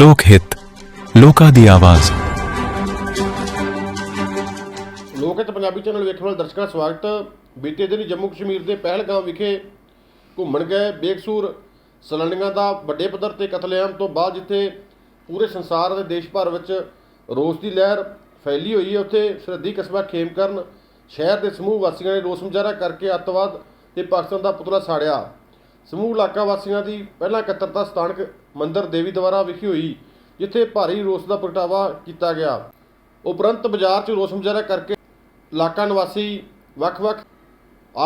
ਲੋਕ ਹਿੱਤ, ਲੋਕਾਂ ਦੀ ਆਵਾਜ਼। ਲੋਕ ਹਿੱਤ ਪੰਜਾਬੀ ਚੈਨਲ ਵੇਖਣ ਵਾਲੇ ਦਰਸ਼ਕਾਂ ਦਾ ਸਵਾਗਤ। ਬੀਤੇ ਦਿਨ ਜੰਮੂ ਕਸ਼ਮੀਰ ਦੇ ਪਹਿਲਗਾਮ ਵਿਖੇ ਘੁੰਮਣ ਗਏ। ਬੇਕਸੂਰ ਸੈਲਾਨੀਆਂ ਦਾ ਵੱਡੇ ਪੱਧਰ ਤੇ ਕਤਲੇਆਮ ਤੋਂ ਬਾਅਦ ਜਿੱਥੇ ਪੂਰੇ ਸੰਸਾਰ ਅਤੇ ਦੇਸ਼ ਭਰ ਵਿੱਚ ਰੋਸ ਦੀ ਲਹਿਰ ਫੈਲੀ ਹੋਈ ਹੈ, ਉੱਥੇ ਸਰਹੱਦੀ ਕਸਬਾ ਖੇਮਕਰਨ ਸ਼ਹਿਰ ਦੇ ਸਮੂਹ ਵਾਸੀਆਂ ਨੇ ਰੋਸ ਮੁਜ਼ਾਹਰਾ ਕਰਕੇ ਅੱਤਵਾਦ ਤੇ ਪਾਕਿਸਤਾਨ ਦਾ ਪੁਤਲਾ ਸਾੜਿਆ। ਸਮੂਹ ਇਲਾਕਾ ਵਾਸੀਆਂ ਦੀ ਪਹਿਲਾਂ ਇਕੱਤਰਤਾ ਸਥਾਨਕ ਮੰਦਰ ਦੇਵੀ ਦੁਆਰਾ ਵਿਖੀ ਹੋਈ, ਜਿੱਥੇ ਭਾਰੀ ਰੋਸ ਦਾ ਪ੍ਰਗਟਾਵਾ ਕੀਤਾ ਗਿਆ। ਉਪਰੰਤ ਬਾਜ਼ਾਰ 'ਚ ਰੋਸ ਮੁਜ਼ਾਹਰਾ ਕਰਕੇ ਇਲਾਕਾ ਨਿਵਾਸੀ ਵੱਖ-ਵੱਖ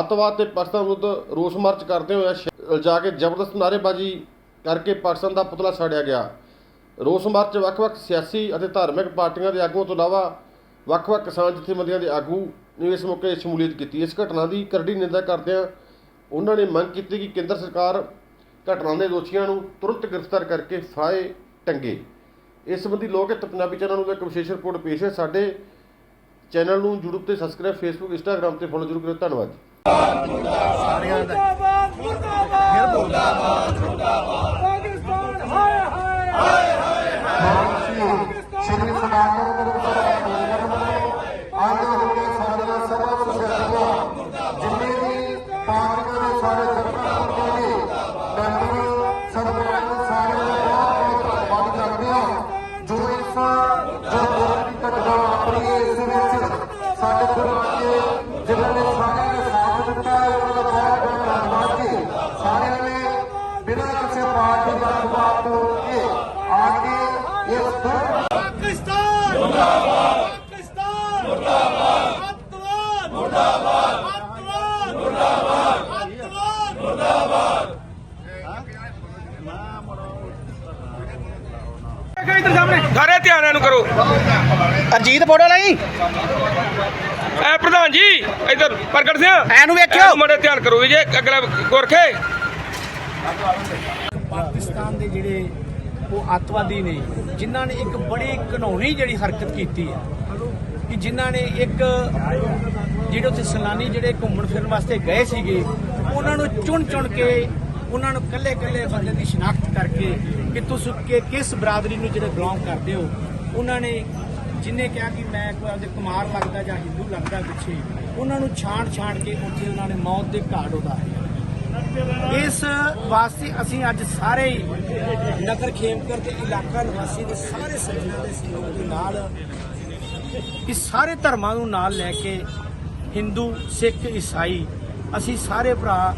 ਅੱਤਵਾਦ ਤੇ ਪਾਕਿਸਤਾਨ ਵਿਰੁੱਧ ਰੋਸ ਮਾਰਚ ਕਰਦੇ ਹੋਏ ਸ਼- ਜਾ ਕੇ ਜ਼ਬਰਦਸਤ ਨਾਅਰੇਬਾਜ਼ੀ ਕਰਕੇ ਪਾਕਿਸਤਾਨ ਦਾ ਪੁਤਲਾ ਸਾੜਿਆ ਗਿਆ। ਰੋਸ ਮਾਰਚ ਵੱਖ-ਵੱਖ ਸਿਆਸੀ ਅਤੇ ਧਾਰਮਿਕ ਪਾਰਟੀਆਂ ਦੇ ਆਗੂਆਂ ਤੋਂ ਇਲਾਵਾ ਵੱਖ-ਵੱਖ ਕਿਸਾਨ ਜਥੇਬੰਦੀਆਂ ਦੇ ਆਗੂ ਨੇ ਇਸ ਮੌਕੇ ਸ਼ਮੂਲੀਅਤ ਕੀਤੀ। ਇਸ ਘਟਨਾ ਦੀ ਕਰੜੀ ਨਿੰਦਾ ਕਰਦਿਆਂ ਉਹਨਾਂ ਨੇ ਮੰਗ ਕੀਤੀ ਕਿ ਕੇਂਦਰ ਸਰਕਾਰ ਘਟਨਾ ਦੇ ਦੋਸ਼ੀਆਂ ਨੂੰ ਤੁਰੰਤ ਗ੍ਰਿਫਤਾਰ ਕਰਕੇ ਫਾਹੇ ਟੰਗੇ। ਇਸ ਸੰਬੰਧੀ ਲੋਕ ਹਿੱਤ ਪੰਜਾਬੀ ਚੈਨਲ ਨੂੰ ਇੱਕ ਵਿਸ਼ੇਸ਼ ਰਿਪੋਰਟ ਪੇਸ਼ ਹੈ। ਸਾਡੇ ਚੈਨਲ ਨੂੰ YouTube ਤੇ ਸਬਸਕ੍ਰਾਈਬ Facebook Instagram ਤੇ ਫੋਲੋ ਜ਼ਰੂਰ ਕਰੋ ਧੰਨਵਾਦ ਜੀ। ਮੁਰਦਾਬਾਦ ਮੁਰਦਾਬਾਦ। ਮੁਰਦਾਬਾਦ ਮੁਰਦਾਬਾਦ। ਪਾਕਿਸਤਾਨ ਹਾਏ ਹਾਏ। ਹਾਏ ਸ਼੍ਰੀ ਸਨਾਤਨ ਗੁਰੂ ਅੱਜ ਹੋਣੇ ਸਾਡੀਆਂ ਪਾਕਿਸਤਾਨ! ਮੁਰਦਾਬਾਦ ਪਾਕਿਸਤਾਨ! ਮੁਰਦਾਬਾਦ ਅੱਤਵਾਦ! ਮੁਰਦਾਬਾਦ ਅੱਤਵਾਦ! ਮੁਰਦਾਬਾਦ ਅੱਤਵਾਦ ਸਾਰੇ ਧਿਆਨ ਨੂੰ ਕਰੋ। ਅਰਜੀਤ ਫੋਟੋ ਲਈ? ਐ ਪ੍ਰਧਾਨ ਜੀ ਇਧਰ ਪ੍ਰਗਟ ਸਿੰਘ। ਐਨੂੰ ਵੇਖਿਓ। ਮੜੇ ਧਿਆਨ ਕਰੋ ਵੀ ਜੇ ਅਗਲਾ ਗੁਰਖੇ। ਪਾਕਿਸਤਾਨ ਦੇ ਜਿਹੜੇ ਉਹ ਅੱਤਵਾਦੀ ਨੇ ਜਿਨ੍ਹਾਂ ਨੇ ਇੱਕ ਬੜੀ ਘਨੌਣੀ ਜਿਹੜੀ ਹਰਕਤ ਕੀਤੀ ਹੈ, ਕਿ ਜਿਨ੍ਹਾਂ ਨੇ ਇੱਕ ਜਿਹੜੇ ਉੱਥੇ ਸੈਲਾਨੀ ਜਿਹੜੇ ਘੁੰਮਣ ਫਿਰਨ ਵਾਸਤੇ ਗਏ ਸੀਗੇ, ਉਹਨਾਂ ਨੂੰ ਚੁਣ ਚੁਣ ਕੇ, ਉਹਨਾਂ ਨੂੰ ਕੱਲੇ ਕੱਲੇ ਬੰਦੇ ਦੀ ਸ਼ਨਾਖਤ ਕਰਕੇ ਕਿ ਤੁਸੀਂ ਕਿ ਕਿਸ ਬਰਾਦਰੀ ਨੂੰ ਜਿਹੜੇ ਬਿਲੋਂਗ ਕਰਦੇ ਹੋ, ਉਹਨਾਂ ਨੇ ਜਿਨੇ ਕਿਹਾ ਕਿ ਮੈਂ ਕੋਈ ਆਪਦੇ ਕੁਮਾਰ ਲੱਗਦਾ ਜਾਂ ਹਿੰਦੂ ਲੱਗਦਾ ਪਿੱਛੇ, ਉਹਨਾਂ ਨੂੰ ਛਾਣ ਛਾਣ ਕੇ ਉੱਥੇ ਉਹਨਾਂ ਨੇ ਮੌਤ ਦੇ ਘਾਟ ਉਤਾਰਿਆ ਇਸ ਵਾਸਤੇ ਅਸੀਂ ਅੱਜ ਸਾਰੇ ਹੀ ਨਗਰ ਖੇਮਕਰ ਦੇ ਇਲਾਕਾ ਨਿਵਾਸੀ ਦੇ ਸਾਰੇ ਸੱਜਣਾਂ ਦੇ ਸਹਿਯੋਗ ਦੇ ਨਾਲ ਕਿ ਸਾਰੇ ਧਰਮਾਂ ਨੂੰ ਨਾਲ ਲੈ ਕੇ ਹਿੰਦੂ ਸਿੱਖ ਈਸਾਈ ਅਸੀਂ ਸਾਰੇ ਭਰਾ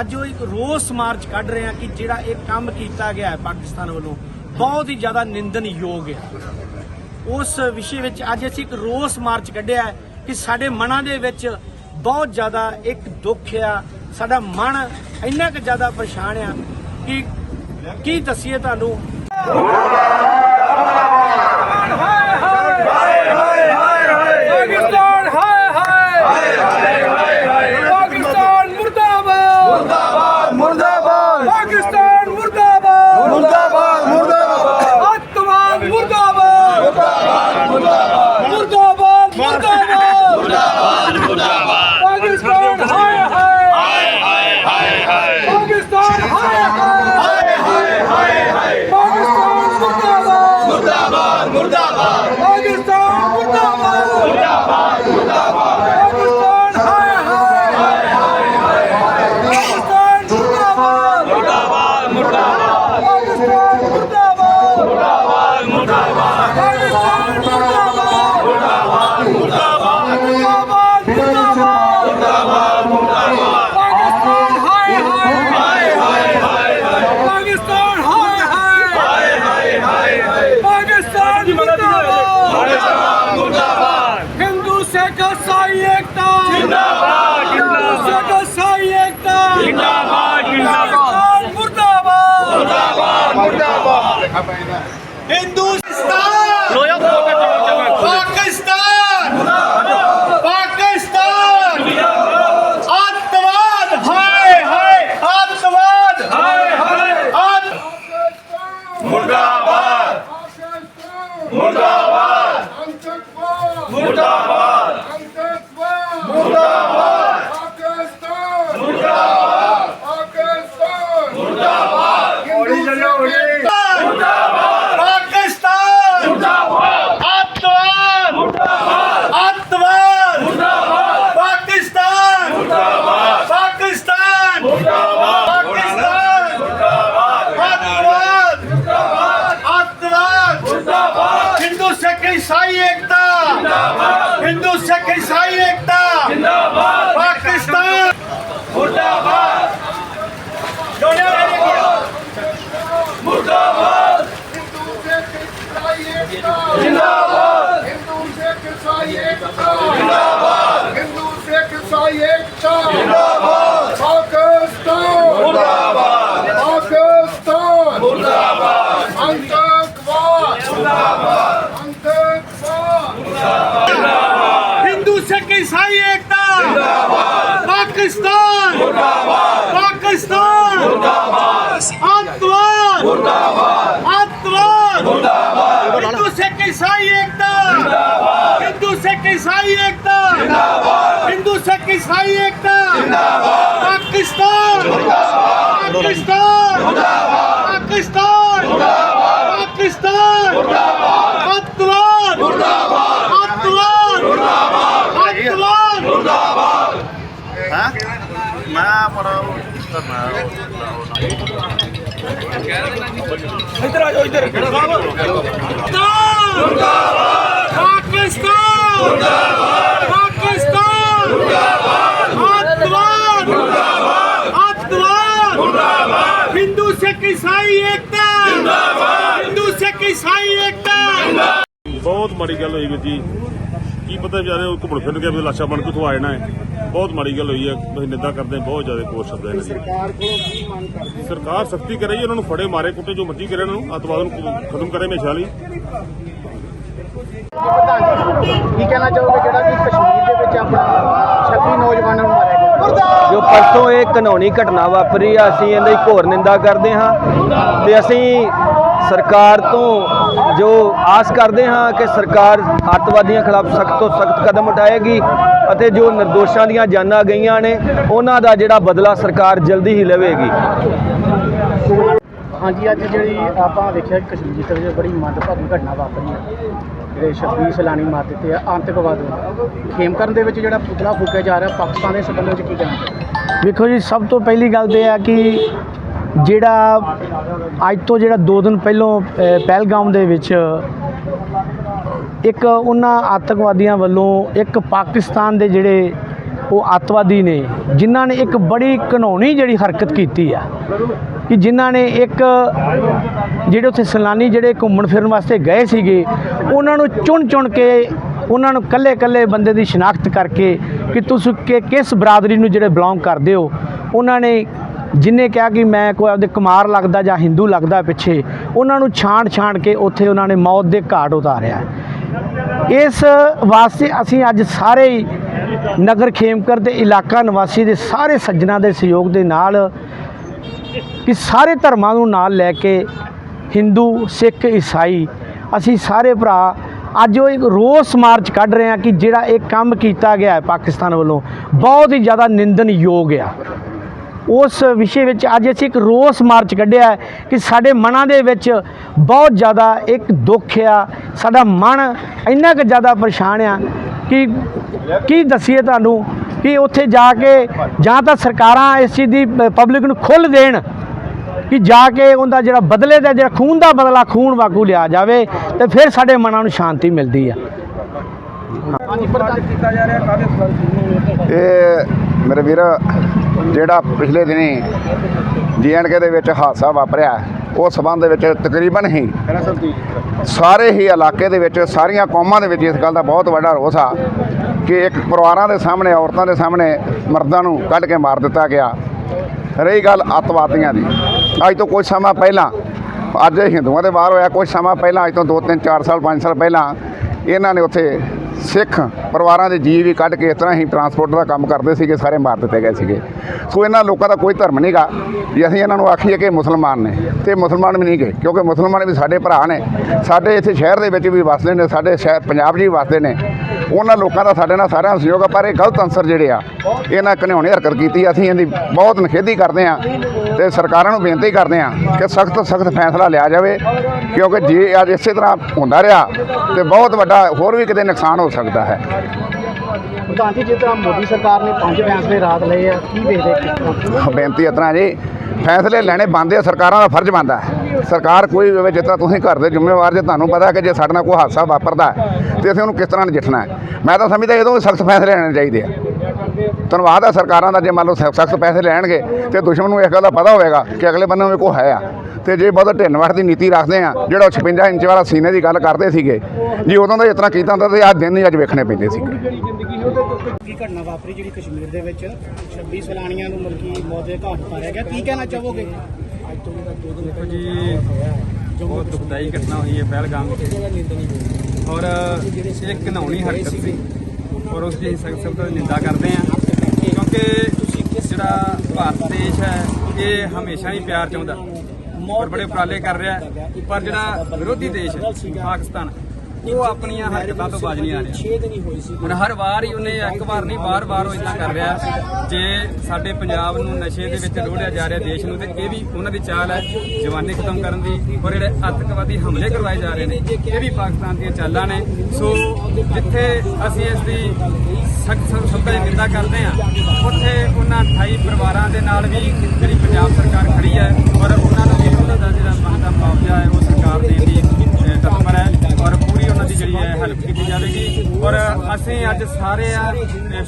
ਅੱਜ ਉਹ ਇੱਕ ਰੋਸ ਮਾਰਚ ਕੱਢ ਰਹੇ ਹਾਂ ਕਿ ਜਿਹੜਾ ਇਹ ਕੰਮ ਕੀਤਾ ਗਿਆ ਹੈ ਪਾਕਿਸਤਾਨ ਵੱਲੋਂ, ਬਹੁਤ ਹੀ ਜ਼ਿਆਦਾ ਨਿੰਦਨਯੋਗ ਹੈ। ਉਸ ਵਿਸ਼ੇ ਵਿੱਚ ਅੱਜ ਅਸੀਂ ਇੱਕ ਰੋਸ ਮਾਰਚ ਕੱਢਿਆ ਕਿ ਸਾਡੇ ਮਨਾਂ ਦੇ ਵਿੱਚ ਬਹੁਤ ਜ਼ਿਆਦਾ ਇੱਕ ਦੁੱਖ ਆ ਸਾਡਾ ਮਨ ਇੰਨਾ ਕੁ ਜ਼ਿਆਦਾ ਪਰੇਸ਼ਾਨ ਆ ਕਿ ਕੀ ਦੱਸੀਏ ਤੁਹਾਨੂੰ ਪਾਕਿਸਤਾਨ ਹਾਏ ਹਾਏ ਪਾਕਿਸਤਾਨ ਮੁਰਦਾਬਾਦ ਮੁਰਦਾਬਾਦ ਪਾਕਿਸਤਾਨ ਮੁਰਦਾਬਾਦ ਮੁਰਦਾਬਾਦ ਮੁਰਦਾਬਾਦ ਅੱਤਵਾਦ ਮੁਰਦਾਬਾਦ ਮੁਰਦਾਬਾਦ ਮੁਰਦਾਬਾਦ ਮੁਰਦਾਬਾਦ ਪਾਕਿਸਤਾਨ ਹਾਏ ਹਾਏ ਪਾਕਿਸਤਾਨ ਹਾਏ ਹਾਏ ਪਾਕਿਸਤਾਨ ਮੁਰਦਾਬਾਦ ਮੁਰਦਾਬਾਦ ਮੁਰਦਾਬਾਦ ਪਾਕਿਸਤਾਨ ਮੁਰਦਾਬਾਦ ਮੁਰਦਾਬਾਦ ਮੁਰਦਾਬਾਦ ਪਾਕਿਸਤਾਨ ਹਾਏ ਹਾਏ ਪਾਕਿਸਤਾਨ ਮੁਰਦਾਬਾਦ ਮੁਰਦਾਬਾਦ ਮੁਰਦਾਬਾਦ ਪਾਕਿਸਤਾਨ ਮੁਰਦਾਬਾਦ ਮੁਰਦਾਬਾਦ ਮੁਰਦਾਬਾਦ ਪਾਕਿਸਤਾਨ ਮੁਰਦਾਬਾਦ ਮੁਰਦਾਬਾਦ ਮੁਰਦਾਬਾਦ ਮੁਰਦਾਬਾਦ ਮੁਰਦਾਬਾਦ ਪਾਕਿਸਤਾਨ ਹਾਏ ਹਾਏ ਪਾਕਿਸਤਾਨ ਹਾਏ ਹਾਏ ਪਾਕਿਸਤਾਨ ਮੁਰਦਾਬਾਦ ਮੁਰਦਾਬਾਦ ਹਿੰਦੂ ਸਿੱਖ ਈਸਾਈ ਏਕਤਾ ਜਿੰਦਾਬਾਦ ਹਿੰਦੂ ਸਿੱਖ ਈਸਾਈ ਏਕਤਾ ਜਿੰਦਾਬਾਦ ਜਿੰਦਾਬਾਦ ਮੁਰਦਾਬਾਦ ਮੁਰਦਾਬਾਦ ਮੁਰਦਾਬਾਦ ਹਿੰਦੁਸਤਾਨ ਲੋਇਆ ਪਾਕਿਸਤਾਨ ਪਾਕਿਸਤਾਨ ਅੱਤਵਾਦ ਹਾਏ ਹਾਏ ਅੱਤਵਾਦ ਹਾਏ ਹਾਏ ਮੁਰਦਾਬਾਦ ਮੁਰਦਾਬਾਦ जिंदाबाद हिंदू सिख ईसाई एकता जिंदाबाद हिंदू सिख ईसाई एकता जिंदाबाद पाकिस्तान मुर्दाबाद पाकिस्तान मुर्दाबाद आतंकवाद मुर्दाबाद आतंकवाद हिंदू सिख ईसाई एकता जिंदाबाद पाकिस्तान मुर्दाबाद पाकिस्तान ਭਾਈ ਏਕਤਾ। ਜਿੰਦਾਬਾਦ ਪਾਕਿਸਤਾਨ। ਜਿੰਦਾਬਾਦ ਪਾਕਿਸਤਾਨ। ਜਿੰਦਾਬਾਦ ਪਾਕਿਸਤਾਨ। ਜਿੰਦਾਬਾਦ ਪਾਕਿਸਤਾਨ। ਜਿੰਦਾਬਾਦ ਅੱਤਵਾਦ। ਜਿੰਦਾਬਾਦ ਅੱਤਵਾਦ ਜਿੰਦਾਬਾਦ ਅੱਤਵਾਦ ਜਿੰਦਾਬਾਦ ਹਾਂ ਮੈਂ ਮਰਾਉ ਇੱਧਰ ਆ ਜਾਓ ਇੱਧਰ। ਪਾਕਿਸਤਾਨ ਜਿੰਦਾਬਾਦ ਪਾਕਿਸਤਾਨ। ਜਿੰਦਾਬਾਦ ਪਾਕਿਸਤਾਨ। ਜਿੰਦਾਬਾਦ ਇਸਾਈ ਏਕਤਾ। ਬਹੁਤ ਮਾੜੀ ਗੱਲ ਹੋਈ ਜੀ। ਕੀ ਪਤਾ ਵਿਚਾਰੇ ਉਹ ਘੁੰਮਣ ਫਿਰ ਕੇ ਲਾਸ਼ਾ ਬਣ ਕੇ ਤੋਂ ਆਏ ਨਾ ਬਹੁਤ ਮਾੜੀ ਗੱਲ ਹੋਈ ਹੈ। ਤੁਸੀਂ ਨਿੰਦਾ ਕਰਦੇ ਬਹੁਤ ਜ਼ਿਆਦਾ ਕੋਰ ਸ਼ਬਦ ਹੈ ਸਰਕਾਰ ਕੋਲੋਂ ਕੀ ਮੰਗ ਕਰਦੇ ਸਰਕਾਰ ਸਖਤੀ ਕਰੇ ਜੀ ਉਹਨਾਂ ਨੂੰ ਫੜੇ ਮਾਰੇ ਕੁੱਟੇ ਜੋ ਮਰਜ਼ੀ ਕਰੇ ਉਹਨਾਂ ਨੂੰ ਅਤਵਾਦ ਨੂੰ ਖਤਮ ਕਰੇ ਮੇਸ਼ਾ ਲਈ। ਕੀ ਕਹਿਣਾ ਚਾਹੋਗੇ ਜਿਹੜਾ ਕਿ ਕਸ਼ਮੀਰ ਦੇ ਵਿੱਚ ਆਪਣਾ 26 ਨੌਜਵਾਨਾਂ ਨੂੰ ਮਾਰਿਆ ਜੋ ਪਰਸੋਂ ਇਹ ਕਾਨੂੰਨੀ ਘਟਨਾ ਵਾਪਰੀ ਆ ਅਸੀਂ ਇਹਦੀ ਘੋਰ ਨਿੰਦਾ ਕਰਦੇ ਹਾਂ ਤੇ ਅਸੀਂ ਸਰਕਾਰ ਤੋਂ ਜੋ ਆਸ ਕਰਦੇ ਹਾਂ ਕਿ ਸਰਕਾਰ ਅੱਤਵਾਦੀਆਂ ਖਿਲਾਫ ਸਖਤ ਤੋਂ ਸਖਤ ਕਦਮ ਉਠਾਏਗੀ ਅਤੇ ਜੋ ਨਿਰਦੋਸ਼ਾਂ ਦੀਆਂ ਜਾਨਾਂ ਗਈਆਂ ਨੇ ਉਹਨਾਂ ਦਾ ਜਿਹੜਾ ਬਦਲਾ ਸਰਕਾਰ ਜਲਦੀ ਹੀ ਲਵੇਗੀ। ਹਾਂਜੀ ਅੱਜ ਜਿਹੜੀ ਆਪਾਂ ਵੇਖਿਆ ਕਸ਼ਮੀਰ ਦੇ ਵਿੱਚ ਬੜੀ ਮੰਦਭਾਗੀ ਘਟਨਾ ਵਾਪਰੀ ਹੈ ਜਿਹੜੇ 26 ਸੈਲਾਨੀ ਮਾਰ ਦਿੱਤੇ ਆ ਆਤੰਕਵਾਦ ਖੇਮਕਰਨ ਦੇ ਵਿੱਚ ਜਿਹੜਾ ਪੁਤਲਾ ਫੂਕਿਆ ਜਾ ਰਿਹਾ ਪਾਕਿਸਤਾਨ ਦੇ ਸੰਬੰਧ ਵਿੱਚ ਕੀ ਕਹਿਣਾ ਵੇਖੋ ਜੀ ਸਭ ਤੋਂ ਪਹਿਲੀ ਗੱਲ ਤੇ ਆ ਕਿ ਜਿਹੜਾ ਅੱਜ ਤੋਂ ਜਿਹੜਾ 2 ਦਿਨ ਪਹਿਲਾਂ ਪਹਿਲਗਾਮ ਦੇ ਵਿੱਚ ਇੱਕ ਉਹਨਾਂ ਆਤੰਕਵਾਦੀਆਂ ਵੱਲੋਂ ਇੱਕ ਪਾਕਿਸਤਾਨ ਦੇ ਜਿਹੜੇ ਉਹ ਅੱਤਵਾਦੀ ਨੇ, ਜਿਨ੍ਹਾਂ ਨੇ ਇੱਕ ਬੜੀ ਘਨੌਣੀ ਜਿਹੜੀ ਹਰਕਤ ਕੀਤੀ ਆ, ਕਿ ਜਿਨ੍ਹਾਂ ਨੇ ਇੱਕ ਜਿਹੜੇ ਉੱਥੇ ਸੈਲਾਨੀ ਜਿਹੜੇ ਘੁੰਮਣ ਫਿਰਨ ਵਾਸਤੇ ਗਏ ਸੀਗੇ, ਉਹਨਾਂ ਨੂੰ ਚੁਣ ਚੁਣ ਕੇ ਉਹਨਾਂ ਨੂੰ ਕੱਲੇ ਕੱਲੇ ਬੰਦੇ ਦੀ ਸ਼ਨਾਖਤ ਕਰਕੇ ਕਿ ਤੁਸੀਂ ਕਿ ਕਿਸ ਬਰਾਦਰੀ ਨੂੰ ਜਿਹੜੇ ਬਿਲੋਂਗ ਕਰਦੇ ਹੋ, ਉਹਨਾਂ ਨੇ ਜਿਨੇ ਕਿਹਾ ਕਿ ਮੈਂ ਕੋਈ ਆਪਦੇ ਕੁਮਾਰ ਲੱਗਦਾ ਜਾਂ ਹਿੰਦੂ ਲੱਗਦਾ ਪਿੱਛੇ, ਉਹਨਾਂ ਨੂੰ ਛਾਣ ਛਾਣ ਕੇ ਉੱਥੇ ਉਹਨਾਂ ਨੇ ਮੌਤ ਦੇ ਘਾਟ ਉਤਾਰਿਆ। ਇਸ ਵਾਸਤੇ ਅਸੀਂ ਅੱਜ ਸਾਰੇ ਹੀ ਨਗਰ ਖੇਮਕਰ ਦੇ ਇਲਾਕਾ ਨਿਵਾਸੀ ਦੇ ਸਾਰੇ ਸੱਜਣਾ ਦੇ ਸਹਿਯੋਗ ਦੇ ਨਾਲ ਕਿ ਸਾਰੇ ਧਰਮਾਂ ਨੂੰ ਨਾਲ ਲੈ ਕੇ ਹਿੰਦੂ, ਸਿੱਖ, ਈਸਾਈ ਅਸੀਂ ਸਾਰੇ ਭਰਾ ਅੱਜ ਉਹ ਇੱਕ ਰੋਸ ਮਾਰਚ ਕੱਢ ਰਹੇ ਹਾਂ ਕਿ ਜਿਹੜਾ ਇਹ ਕੰਮ ਕੀਤਾ ਗਿਆ ਹੈ ਪਾਕਿਸਤਾਨ ਵੱਲੋਂ, ਬਹੁਤ ਹੀ ਜ਼ਿਆਦਾ ਨਿੰਦਨਯੋਗ ਆ। ਉਸ ਵਿਸ਼ੇ ਵਿੱਚ ਅੱਜ ਅਸੀਂ ਇੱਕ ਰੋਸ ਮਾਰਚ ਕੱਢਿਆ ਹੈ ਕਿ ਸਾਡੇ ਮਨਾਂ ਦੇ ਵਿੱਚ ਬਹੁਤ ਜ਼ਿਆਦਾ ਇੱਕ ਦੁੱਖ ਆ ਸਾਡਾ ਮਨ ਇੰਨਾ ਕੁ ਜ਼ਿਆਦਾ ਪਰੇਸ਼ਾਨ ਆ ਕਿ ਕੀ ਦਸੀਏ ਤੁਹਾਨੂੰ ਕਿ ਉੱਥੇ ਜਾ ਕੇ ਜਾਂ ਤਾਂ ਸਰਕਾਰਾਂ ਇਸ ਚੀਜ਼ ਦੀ ਪਬਲਿਕ ਨੂੰ ਖੁੱਲ੍ਹ ਦੇਣ ਕਿ ਜਾ ਕੇ ਉਹਦਾ ਜਿਹੜਾ ਬਦਲੇ ਦਾ ਜਿਹੜਾ ਖੂਨ ਦਾ ਬਦਲਾ ਖੂਨ ਵਾਂਗੂ ਲਿਆ ਜਾਵੇ ਤੇ ਫਿਰ ਸਾਡੇ ਮਨਾਂ ਨੂੰ ਸ਼ਾਂਤੀ ਮਿਲਦੀ ਆ। ਇਹ ਮੇਰੇ ਵੀਰ ਜਿਹੜਾ ਪਿਛਲੇ ਦਿਨੀ ਜੀਐਨਕੇ ਦੇ ਵਿੱਚ ਹਾਦਸਾ ਵਾਪਰਿਆ, ਉਸ ਸਬੰਧ ਵਿੱਚ ਤਕਰੀਬਨ ਹੀ ਸਾਰੇ ਹੀ ਇਲਾਕੇ ਦੇ ਵਿੱਚ, ਸਾਰੀਆਂ ਕੌਮਾਂ ਦੇ ਵਿੱਚ ਇਸ ਗੱਲ ਦਾ ਬਹੁਤ ਵੱਡਾ ਰੋਸ ਆ ਕਿ ਇੱਕ ਪਰਿਵਾਰਾਂ ਦੇ ਸਾਹਮਣੇ, ਔਰਤਾਂ ਦੇ ਸਾਹਮਣੇ ਮਰਦਾਂ ਨੂੰ ਕੱਢ ਕੇ ਮਾਰ ਦਿੱਤਾ ਗਿਆ। ਰਹੀ ਗੱਲ ਅੱਤਵਾਦੀਆਂ ਦੀ। ਅੱਜ ਤੋਂ ਕੁਝ ਸਮਾਂ ਪਹਿਲਾਂ, ਅੱਜ ਹਿੰਦੂਆਂ ਦੇ ਬਾਹਰ ਹੋਇਆ, ਕੁਝ ਸਮਾਂ ਪਹਿਲਾਂ, ਅੱਜ ਤੋਂ 2 3 4 ਸਾਲ 5 ਸਾਲ ਪਹਿਲਾਂ, ਇਹਨਾਂ ਨੇ ਉੱਥੇ ਸਿੱਖ ਪਰਿਵਾਰਾਂ ਦੇ ਜੀਵ ਵੀ ਕੱਢ ਕੇ ਇਸ ਤਰ੍ਹਾਂ ਹੀ ਟਰਾਂਸਪੋਰਟ ਦਾ ਕੰਮ ਕਰਦੇ ਸੀਗੇ, ਸਾਰੇ ਮਾਰ ਦਿੱਤੇ ਗਏ ਸੀਗੇ। ਸੋ ਇਹਨਾਂ ਲੋਕਾਂ ਦਾ ਕੋਈ ਧਰਮ ਨਹੀਂਗਾ ਵੀ ਅਸੀਂ ਇਹਨਾਂ ਨੂੰ ਆਖੀਏ ਕਿ ਮੁਸਲਮਾਨ ਨੇ ਤੇ ਮੁਸਲਮਾਨ ਵੀ ਨਹੀਂ ਗਏ, ਕਿਉਂਕਿ ਮੁਸਲਮਾਨ ਵੀ ਸਾਡੇ ਭਰਾ ਨੇ। ਸਾਡੇ ਇੱਥੇ ਸ਼ਹਿਰ ਦੇ ਵਿੱਚ ਵੀ ਵਸਦੇ ਨੇ, ਸਾਡੇ ਸ਼ਹਿਰ ਪੰਜਾਬ 'ਚ ਵੀ ਵਸਦੇ ਨੇ। ਉਹਨਾਂ ਲੋਕਾਂ ਦਾ ਸਾਡੇ ਨਾਲ ਸਾਰਿਆਂ ਦਾ ਸਹਿਯੋਗ ਆ, ਪਰ ਇਹ ਗਲਤ ਅਨਸਰ ਜਿਹੜੇ ਆ, ਇਹਨਾਂ ਘਨਿਆਉਣੇ ਹਰਕਤ ਕੀਤੀ, ਅਸੀਂ ਇਹਦੀ ਬਹੁਤ ਨਿਖੇਧੀ ਕਰਦੇ ਆ ਤੇ ਸਰਕਾਰਾਂ ਨੂੰ ਬੇਨਤੀ ਕਰਦੇ ਆ ਕਿ ਸਖਤ ਤੋਂ ਸਖਤ ਫੈਸਲਾ ਲਿਆ ਜਾਵੇ, ਕਿਉਂਕਿ ਜੇ ਅੱਜ ਇਸੇ ਤਰ੍ਹਾਂ ਹੁੰਦਾ ਰਿਹਾ ਤੇ ਬਹੁਤ ਵੱਡਾ ਹੋਰ ਵੀ ਕਿਤੇ ਨੁਕਸਾਨ ਹੋ ਸਕਦਾ ਹੈ। ਪ੍ਰਧਾਨ ਜੀ ਜਿਸ ਤਰ੍ਹਾਂ ਮੋਦੀ ਸਰਕਾਰ ਨੇ ਪੰਜ ਫੈਸਲੇ ਰਾਤ ਲਏ ਆ ਕੀ ਵੇਖਦੇ ਕਿਸ ਤਰ੍ਹਾਂ? ਬੇਨਤੀ ਇਤਨਾ ਜੀ ਫੈਸਲੇ ਲੈਣੇ ਬਣਦੇ ਆ ਸਰਕਾਰਾਂ ਦਾ ਫਰਜ਼ ਬਣਦਾ ਹੈ। ਸਰਕਾਰ ਕੋਈ ਹੋਵੇ ਜਿਸ ਤਰ੍ਹਾਂ ਤੁਸੀਂ ਘਰ ਦੇ ਜ਼ਿੰਮੇਵਾਰ ਜੇ ਤੁਹਾਨੂੰ ਪਤਾ ਕਿ ਜੇ ਸਾਡੇ ਨਾਲ ਕੋਈ ਹਾਦਸਾ ਵਾਪਰਦਾ ਹੈ, ਤੇ ਅਸੀਂ ਉਹਨੂੰ ਕਿਸ ਤਰ੍ਹਾਂ ਨਜਿੱਠਣਾ ਹੈ। ਮੈਂ ਤਾਂ ਸਮਝਦਾ ਇਹਦੋਂ ਵੀ ਸਖਤ ਫੈਸਲੇ ਲੈਣੇ ਚਾਹੀਦੇ ਆ। ਧੰਨਵਾਦ ਹੈ ਸਰਕਾਰਾਂ ਦਾ ਜੇ ਮੰਨ ਲਓ ਸਖਤ ਪੈਸੇ ਲੈਣਗੇ ਤੇ ਦੁਸ਼ਮਣ ਨੂੰ ਇਸ ਗੱਲ ਦਾ ਪਤਾ ਹੋਵੇਗਾ ਕਿ ਅਗਲੇ ਬੰਦੇ ਨੂੰ ਕੋਈ ਹੈ ਆ। ਤੇ ਜੇ ਬਹੁਤ ਢਿੰਨਵਟ ਦੀ ਨੀਤੀ ਰੱਖਦੇ ਆ ਜਿਹੜਾ ਉਹ 56 ਇੰਚ ਵਾਲਾ ਸੀਨੇ ਦੀ ਗੱਲ ਕਰਦੇ ਸੀਗੇ ਜੀ ਉਦੋਂ ਦਾ ਇਤਨਾ ਕੀਤਾ ਹੁੰਦਾ ਤੇ ਅੱਜ ਦਿਨ ਹੀ ਅੱਜ ਵੇਖਣੇ ਪੈਂਦੇ ਸੀਗੇ। ਕੀ ਘਟਨਾ ਵਾਪਰੀ ਜਿਹੜੀ ਕਸ਼ਮੀਰ ਦੇ ਵਿੱਚ? 26 ਸੈਲਾਨੀਆਂ ਨੂੰ ਮਲਕੀ ਮੌਤ ਦੇ ਘਾਟ ਉਤਾਰਿਆ ਗਿਆ। ਕੀ ਕਹਿਣਾ ਚਾਹੋਗੇ? ਅੱਜ ਤੋਂ ਜਿਹੜਾ ਦੋ ਦਿਨ ਦੇਖੋ ਜੀ ਬਹੁਤ ਦੁਖਦਾਈ ਘਟਨਾ ਹੋਈ ਹੈ ਪਹਿਲਗਾਮ ਔਰ ਇਹ ਘਿਨਾਉਣੀ ਹਰਕਤ ਸੀ। ਔਰ ਉਸ ਦੀ ਸਖਤ ਸਖਤ ਨਿੰਦਾ ਕਰਦੇ ਹਾਂ। ਕਿਉਂਕਿ ਜਿਹੜਾ ਭਾਰਤ ਦੇਸ਼ ਹੈ ਇਹ ਹਮੇਸ਼ਾ ਹੀ ਪਿਆਰ ਚਾਹੁੰਦਾ। ਔਰ ਬੜੇ ਉਪਰਾਲੇ ਕਰ ਰਿਹਾ। ਪਰ ਜਿਹੜਾ ਵਿਰੋਧੀ ਦੇਸ਼ ਹੈ, ਪਾਕਿਸਤਾਨ ਉਹ ਆਪਣੀਆਂ ਹਰਕਤਾਂ ਤੋਂ ਬਾਜ ਨਹੀਂ ਆ ਰਿਹਾ ਹੁਣ ਹਰ ਵਾਰ ਹੀ ਉਹਨੇ ਇੱਕ ਵਾਰ ਨਹੀਂ ਬਾਰ-ਬਾਰ ਉਹ ਇਦਾਂ ਕਰ ਰਿਹਾ। ਜੇ ਸਾਡੇ ਪੰਜਾਬ ਨੂੰ ਨਸ਼ੇ ਦੇ ਵਿੱਚ ਰੋੜਿਆ ਜਾ ਰਿਹਾ ਦੇਸ਼ ਨੂੰ ਤੇ ਇਹ ਵੀ ਉਹਨਾਂ ਦੀ ਚਾਲ ਹੈ ਜਵਾਨੀ ਖਤਮ ਕਰਨ ਦੀ। ਔਰ ਜਿਹੜੇ ਅੱਤਵਾਦੀ ਹਮਲੇ ਕਰਵਾਏ ਜਾ ਰਹੇ ਨੇ ਇਹ ਵੀ ਪਾਕਿਸਤਾਨ ਦੀਆਂ ਚਾਲਾਂ ਨੇ। ਸੋ ਜਿੱਥੇ ਅਸੀਂ ਇਸ ਦੀ ਸਖਤ ਸਖਤ ਦੀ ਨਿੰਦਾ ਕਰਦੇ ਹਾਂ ਉੱਥੇ ਉਹਨਾਂ 28 ਪਰਿਵਾਰਾਂ ਦੇ ਨਾਲ ਵੀ ਜਿਹੜੀ ਪੰਜਾਬ ਸਰਕਾਰ ਖੜੀ ਹੈ ਔਰ ਉਹਨਾਂ ਨੂੰ ਵੀ ਉਹਨਾਂ ਦਾ ਜਿਹੜਾ ਬਣਦਾ ਮੁਆਵਜ਼ਾ ਹੈ ਉਹ ਸਰਕਾਰ ਦੇਣ ਦੀ ਅਹ, ਤਤਪਰ ਹੈ ਔਰ ਪੂਰੀ ਉਹਨਾਂ ਦੀ ਜਿਹੜੀ ਹੈ ਹੈਲਪ ਕੀਤੀ ਜਾਵੇਗੀ ਔਰ ਅਸੀਂ ਅੱਜ ਸਾਰੇ ਆ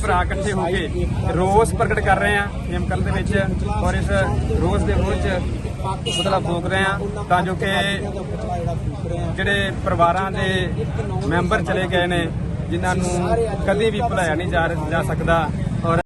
ਭਰਾ ਇਕੱਠੇ ਹੋ ਕੇ ਰੋਸ ਪ੍ਰਗਟ ਕਰ ਰਹੇ ਹਾਂ ਖੇਮਕਰਨ ਦੇ ਵਿੱਚ। ਔਰ ਇਸ ਰੋਸ ਦੇ ਵਿਰੁੱਧ ਚ ਮਤਲਬ ਫੋਕ ਰਹੇ ਹਾਂ ਤਾਂ ਜੋ ਕਿ ਜਿਹੜੇ ਪਰਿਵਾਰਾਂ ਦੇ ਮੈਂਬਰ ਚਲੇ ਗਏ ਨੇ, ਜਿਨ੍ਹਾਂ ਨੂੰ ਕਦੇ ਵੀ ਭੁਲਾਇਆ ਨਹੀਂ ਜਾ ਸਕਦਾ।